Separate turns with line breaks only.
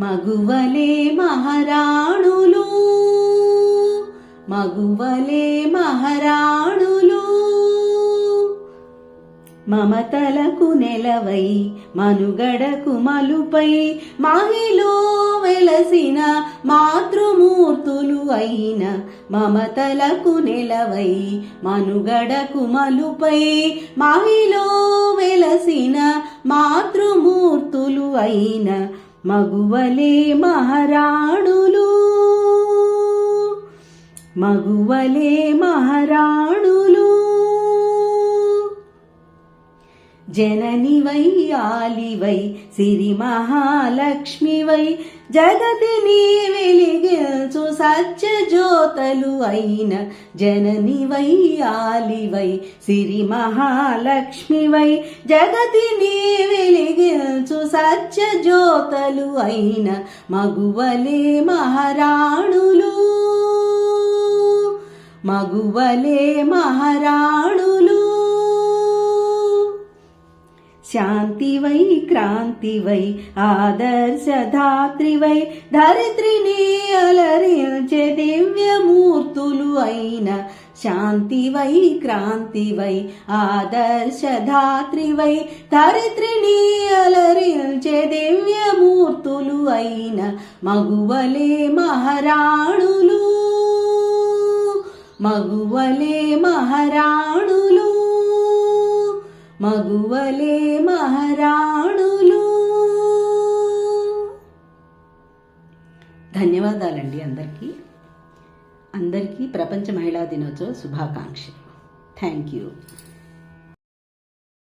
మగువలే మహారాణులు. మగువలే మహారాణులు. మమతలకు నెలవై మనుగడకు మలుపై మహిలో వెలసిన మాతృమూర్తులు అయిన మమతలకు నెలవై మనుగడకు మలుపై మహిలో వెలసిన మాతృమూర్తులు అయిన మగువలే మహారాణులు. మగువలే మహారాణులు. జననివై ఆలివై సిరి మహాలక్ష్మివై జగతిని వెలిగించు సత్య జ్యోతలు అయిన జననివై ఆలివై సిరి మహాలక్ష్మివై జగతిని వెలిగి సత్య జ్యోతలు అయిన మగువలే మహారాణులు. మగువలే మహారాణులు. శాంతివై క్రాంతివై ఆదర్శధాత్రివై ధరిత్రిని అలరించే దివ్యమూర్తులు అయిన శాంతివై క్రాంతివై ఆదర్శధాత్రివై ధరిత్రిని అలరించే దివ్యమూర్తులు అయిన మగువలే మహారాణులు. మగువలే మహారాణు మగువలే మహారాణులు. ధన్యవాదాలండి అందరికీ. అందరికీ ప్రపంచ మహిళా దినోత్సవ శుభాకాంక్షలు. Thank you.